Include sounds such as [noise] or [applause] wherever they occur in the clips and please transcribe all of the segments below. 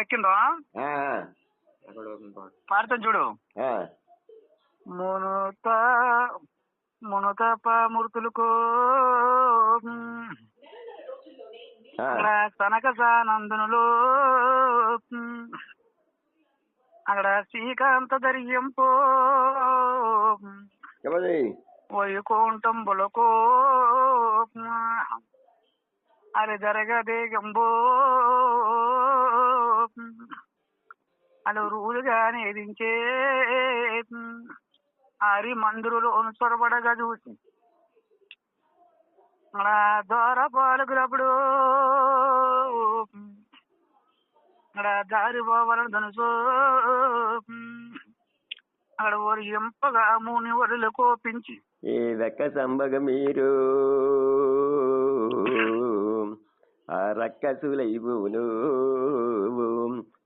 ఎక్కిందో? ఆ, పాడతాను చూడు. మునుత మునుతప. అక్కడ సనక సానందనులు. అక్కడ శ్రీకాంత దర్యంపో వైకుంఠం బులకు అది జరగదే గంబో అలా రూలుగా నేదించే హరి మందిరులోను చొరబడగా చూసి. అలా ద్వార పాలకులప్పుడు అక్కడ దారి పోవాలని ధనుసు. అక్కడ వారు ఎంపగా మూని వరులు కోపించి. ఈ వెక్క సంబగ మీరు. ఆ రక్కసులైవును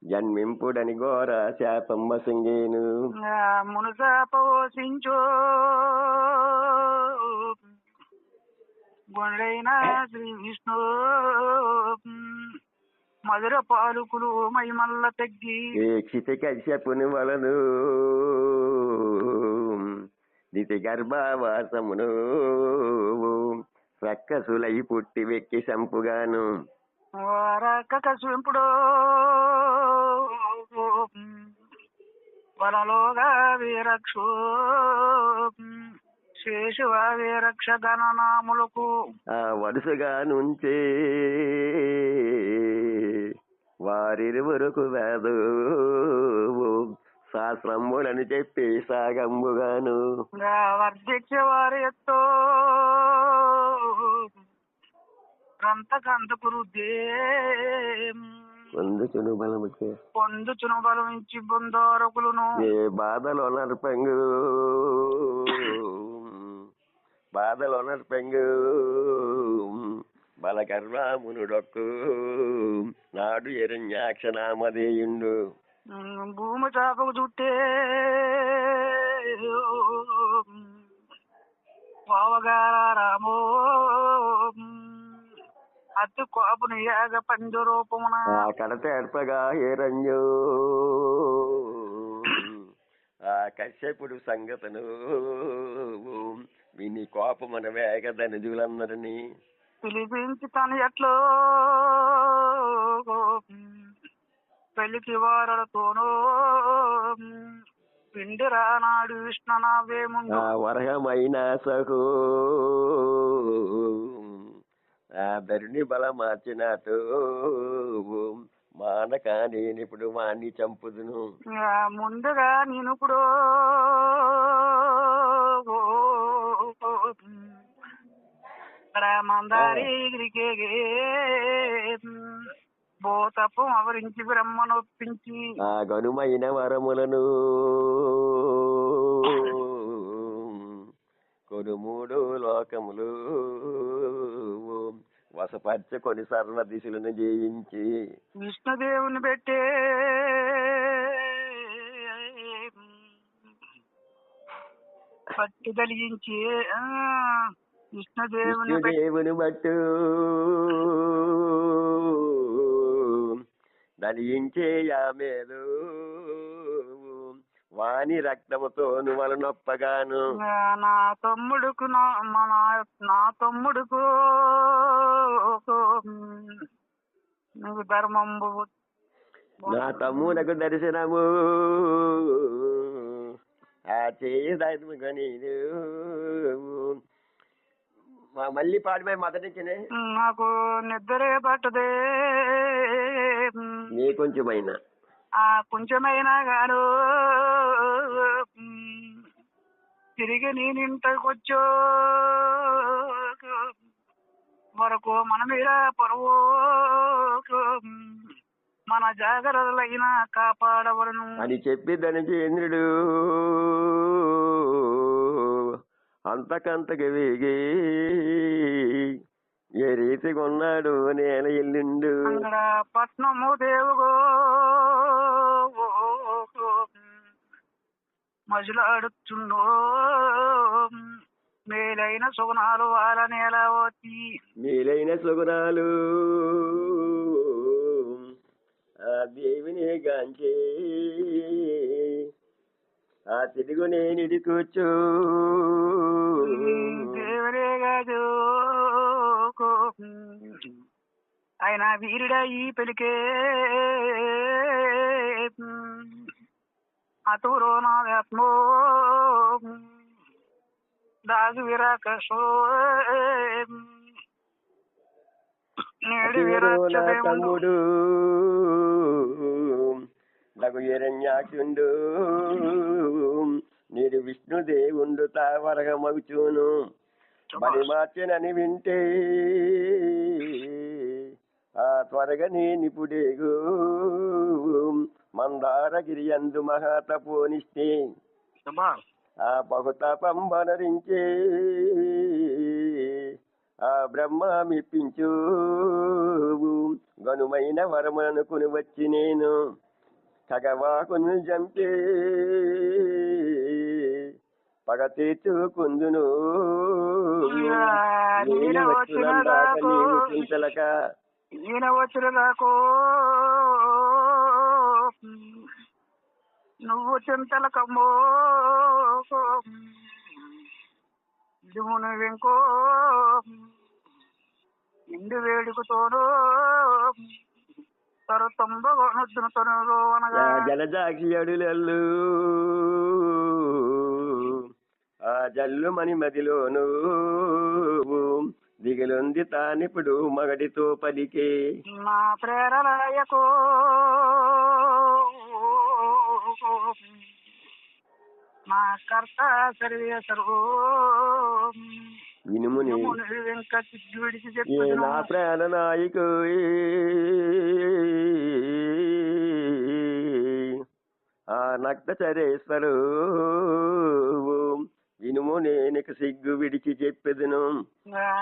జన్మింపుడని ఘోర శాపమ్మ సింగేను ఆ మునుసాపోసించో గుండైన శ్రీ విష్ణు. మధుర పాలుకులు మైమల్ల తగ్గి. దీక్షిత కశ్యపుని వలను. దితి గర్భావాసమును. రక్కసులై పుట్టి వెక్కి సంపుగాను. వారక్క వలలోగా వీరక్షు. శేషువ వీరక్ష గణనాములకు ఆ వరుసగా నుంచే వారిరువురకు వేదు శాస్త్రములని చెప్పి సాగంబుగాను. వర్ధించే వారి ఎత్తో. రంతకంతకురు పొందుచును బలముకే. పొందుచును బలమించి బొందోరకులను. ఏ బాధలో నర్పంగు బాధలో నర్పంగు బలకర్వామునుడొక్కు నాడు ఎరణ్యాక్షనామదేయుండు భూమి చాపకు చుట్టే. పోవగారామో అతి కోపను యాగ పండు రూపమున కడత ఏర్పగా ఏరంజో ఆ కశ్యపుడు సంగతను విని కోపమన వేగ ధనుజులందరినీ పిలిపించి తను ఎట్లో? పెళ్ళికి వారలతోనూ పిండి రానాడు విష్ణునావేముండు ఆ వరహమైన సహో. ఆ ధరుని బల మార్చినట్టు మానక నేనిప్పుడు వాణ్ణి చంపుదును. ఆ ముందుగా నేను ఇప్పుడు మందారి అవరించి బ్రహ్మనొప్పించి ఆ గనుమైన వరములను [laughs] కొను మూడు లోకములు వసపరచుకొని సర్వ దిశలను జయించి విష్ణుదేవుని పెట్టే పట్టి కలిగించి పెట్టి విష్ణుదేవుని బట్టు దలించే యామేలు. వాని రక్తముతో నువ్వల నొప్పగాను. నా తమ్ముడుకు నా తమ్ముడుకు నువ్వు ధర్మంబు నా తమ్మునకు దర్శనము. ఆ చేయదముగా నేను మా మళ్ళీ పాడిపోయి మొదటికినే నాకు నిద్రే పట్టదే. నీ కొంచెమైన. ఆ కొంచెమైనా గాను. తిరిగి నేను ఇంటికొచ్చో వరకు మన మీద పొరవు మన జాగ్రత్తలైనా కాపాడవలను. అని చెప్పి ధనజేంద్రుడు అంతకంతకు వేగి ఏ రీతిగా ఉన్నాడు నేల ఎల్లుండు. పట్నము దేవుగో. మజులాడుచుండో మేలైన సుగుణాలు వాళ్ళ నేల వచ్చి మేలైన సుగుణాలు ఆ దేవిని గాంచే. ఆ తిరుగు నేనిది కూర్చో దేవుడే కాదు. ఆయన వీరుడా ఈ పెలికే. నాత్మో దాగు విరాకసో నేడు తమ్ముడు నాకు ఎరణ్యాక్షుండు నీడు విష్ణుదేవుండు తావరగమగుచూను మరి మార్చెనని వింటే ఆ త్వరగా మందారగిరి మహాతపోనిస్తే శభాష్. ఆ బహుతాపంబనరించే ఆ బ్రహ్మ మెప్పించు గనుమైన వరములనుకుని వచ్చి నేను కగవాకును జంపే. పగ తీర్చుకుందును. నేను ఈయన వచ్చిన నాకు నువ్వు చింతల కమ్మో. ఇదుము నువ్వింకో ఇందు వేడుకతోనూ. అడులల్లు. ఆ జల్లు మని మదిలోను. దిగులుంది తానిప్పుడు మగడితో పలికే. నా ప్రేరణయకో మా కర్త సర్వేశ్వరు ఇనుముని ఇంకా చిచ్చు విడిచి ఏ నా ప్రాణ నాయకు ఆ నక్త చరేశ్వరు ఇనుము నేనక సిగ్గు విడిచి చెప్పెదను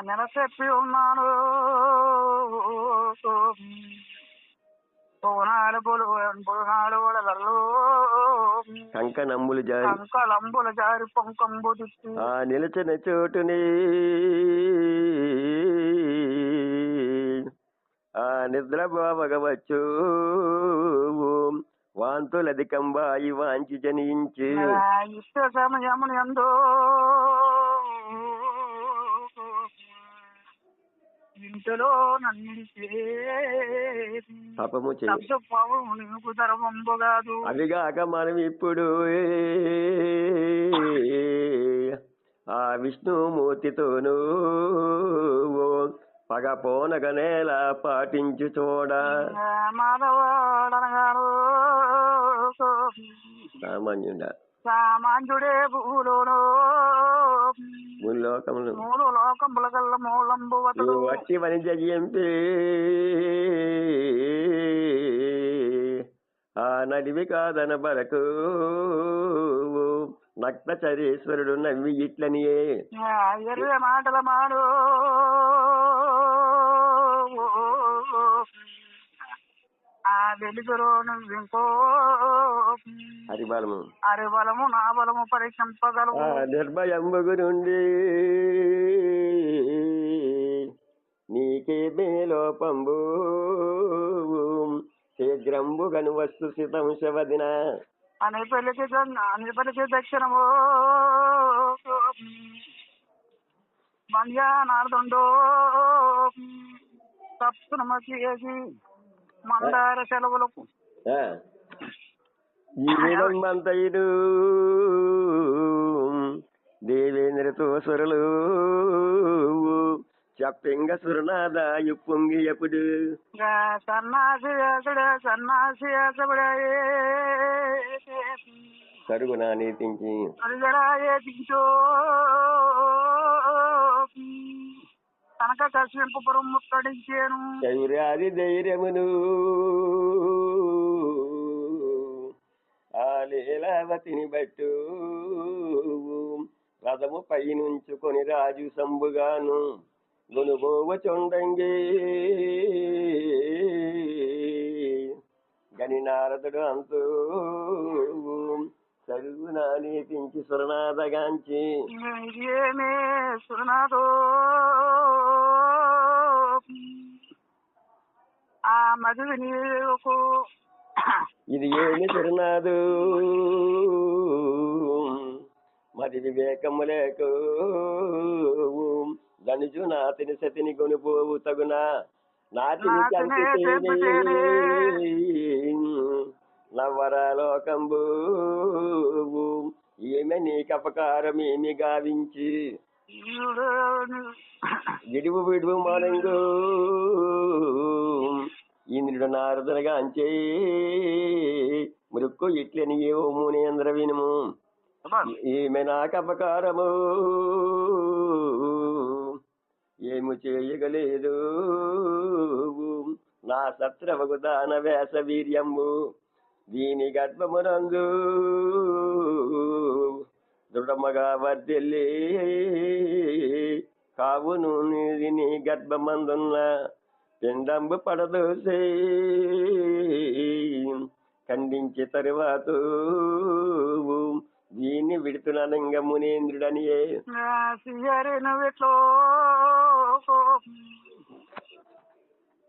నెల చెప్పి ఉన్నాను పోనాలు బొలు బొనాలు వడలల్లో కంకణమ్ములు జారి కంకలంబుల జారి పొంకంబు దిక్కి. ఆ నిలచిన చోటుని ఆ నిద్ర బావగవచ్చు వాంతులధికంబాయి వాంచి జనించి ఇష్ట చేయి శబ్ద పావు నీకు ధర్మంబు కాదు. అవిగాక మనం ఇప్పుడు ఆ విష్ణుమూర్తితోనూ పగ పోనగ నేల పాటించు చూడ. మాధవాడనగాడు. సామాన్యుడ. సామాన్యుడే భూలోను. మూడు లోకముల కల్ల మూలంబు వతడు నువ్వు వట్టి వని జయంపి ఆ నడివి కాదన బరకు నక్త చరీశ్వరుడు నవ్వి ఇట్లనియే. ఎర్ర మాటల మాడు ఆ వెలుగులో నువ్వింకో హరిబలము అరి బలము నా బలము పరిశంపగలవు ఆ నిర్భయంబుగు నుండి నీకే మేలోపంబు. శీఘ్రంబుగను వస్తు సితం శవదిన. అని పలికి దన్- అని పలికి దక్షిణము మంజానార్దుండో సప్తమసి మందార సెలవులకు. ఈ విధమంతయుడు దేవేంద్రతో సురలు. చెప్పింగ సురనాదాయు పొంగి ఎప్పుడు? సన్నాసి వేసడే సన్నాసి వేసబడే కరుగు నా నీతించి దించో కనక కశ్యంపురం ముట్టడించేను. శౌర్యాది ధైర్యమును. లీలావతిని బట్టు రథము పైనుంచుకొని రాజు సంబుగాను గునుగోవ చొండంగి. గని నారదుడు అంతూ చదువు నానీపించి సురనాథగాంచి. సురనాథో? ఆ మధువి నీకు ఇది ఏమి తిరునాదు? మరి వివేకము లేకు. ధనుజు నాతిని సతిని కొనుపోవు తగునా. నాతిని నాతిని చంపితేనే చంపితేనే. నవరలోకంబు ఏమి గావించి. విడువు విడువు మనంగు. ఇంద్రుడు నారదునిగా అంచే మృక్కు ఇట్లని ఏవో మునేంద్ర వినుము. ఈమె నాకపకారము ఏము చేయగలేదు. నా సత్రవకు దాన వేస వీర్యము. దీని గర్భమునందు దృఢముగా వర్దిల్లి కావును నీ గర్భమందున్న పిండంబు పడదోసే. ఖండించి తరువాత దీన్ని సియరి నువ్విట్లో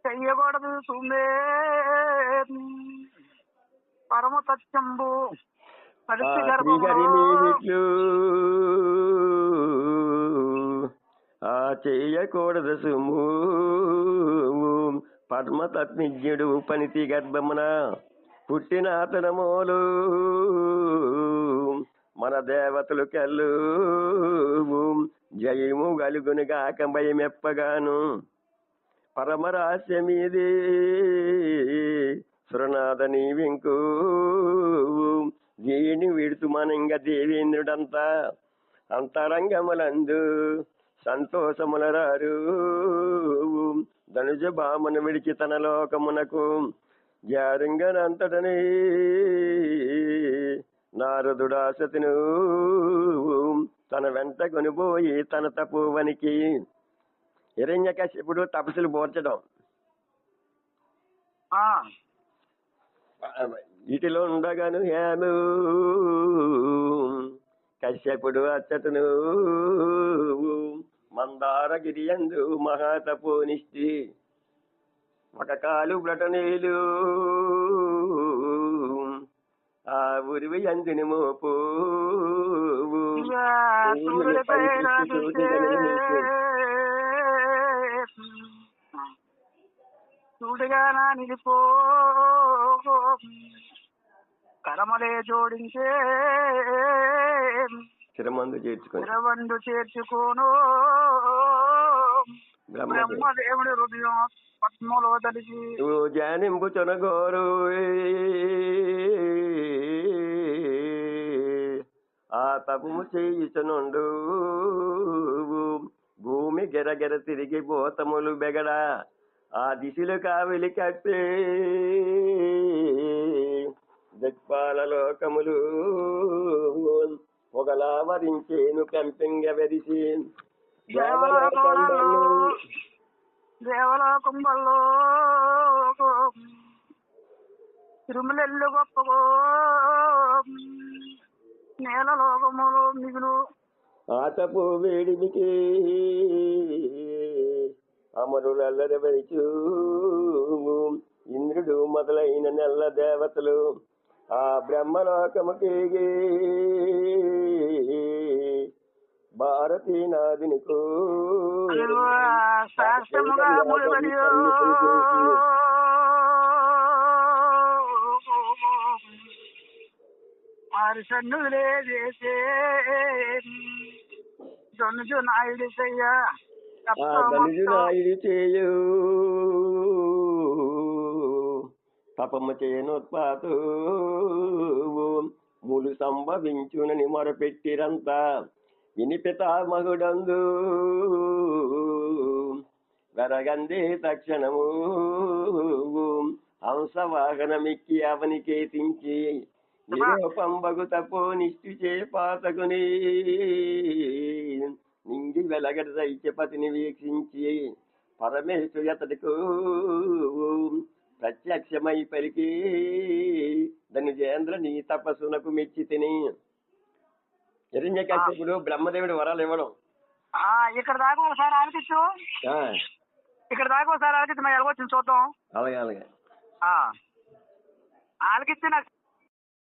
చెయ్యకూడదు సుమే. పరమ సత్యంబు పరిస్థితి ఆ చేయకూడదు సుము పద్మతత్నిజ్ఞుడు పనితి గర్భమున పుట్టిన అతనమోలు మన దేవతలు కల్లు జయము గలుగును గాక భయమెప్పగాను. పరమరహస్యమీది సురనాథ నీవింకు దీని విడుతు మనంగ దేవేంద్రుడంతా. అంతరంగములందు సంతోషములరారు. ధనుజ భామను విడిచి తన లోకమునకు జారింగనంతటని నారదుడాసతిను తన వెంట కొనిపోయి తన తపోవనికి హిరణ్యకశిపుడు తపస్సులు పోర్చడం. ఆ, ఇటిలో ఉండగాను హేము కశ్యపుడు అచ్చటను మందారగిరి అందు మహాతపోనిష్టి. ఒక కాలు బ్రటనీలు ఆ ఉరివి అందిని మోపు. చూడగా నా నిలిపో కరమలే జోడించే. చిరమందు చేర్చుకొని. ఇరవండు చేర్చుకోను. బ్రహ్మ హృదయం పద్మలో ఆ తపము చేయుచునుండు భూమి గెరగెర తిరిగి పోతములు బెగడ ఆ దిశలు కావిలి కట్టే దిక్పాల లోకములు ఒకలా వరించేను కంపింగ వెరిసి దేవలోకంలో దేవలోకంబల్లో తిరుమలెల్లు గొప్పగో నేలలోకములు మిగులు ఆటపు వేడిమికి అమరులల్లరవరిచు ఇంద్రుడు మొదలైన నెల్ల దేవతలు ఆ బ్రహ్మలోకముకి భారతీ నాదినికు అదిగో శాస్త్రముగా ముడివడియో వారి సన్నులే చేసే. దొన్ను నాయుడు చెయ్య. ఆ ధనుజు నాయుడు చేయు. తపము చేయనోత్పాతు ములు సంభవించునని మొరపెట్టిరంతా. వినిపితామహుడందు వెరగందే తక్షణము. హంసవాహనమిక్కి అవనికేతించి నిరూపంబగు తపో నిష్ఠి చేపాతకుని నింగి వెలగడ దైత్యపతిని వీక్షించి పరమేశ్వరి అతడికు ప్రత్యక్షమై పలికి ధనుజేంద్ర నీ తపస్సునకు మెచ్చి తిని. హిరణ్యకశ్యపుడు బ్రహ్మదేవుడు వరాలు ఇవ్వడం. ఆ, ఇక్కడ దాకా ఒకసారి ఆలకించు ఆ, ఇక్కడ దాకా ఒకసారి ఆలకించు మేము ఎలాగొచ్చింది చూద్దాం. అలాగే అలాగే. ఆ. వాళ్ళకి ఇచ్చి నాకు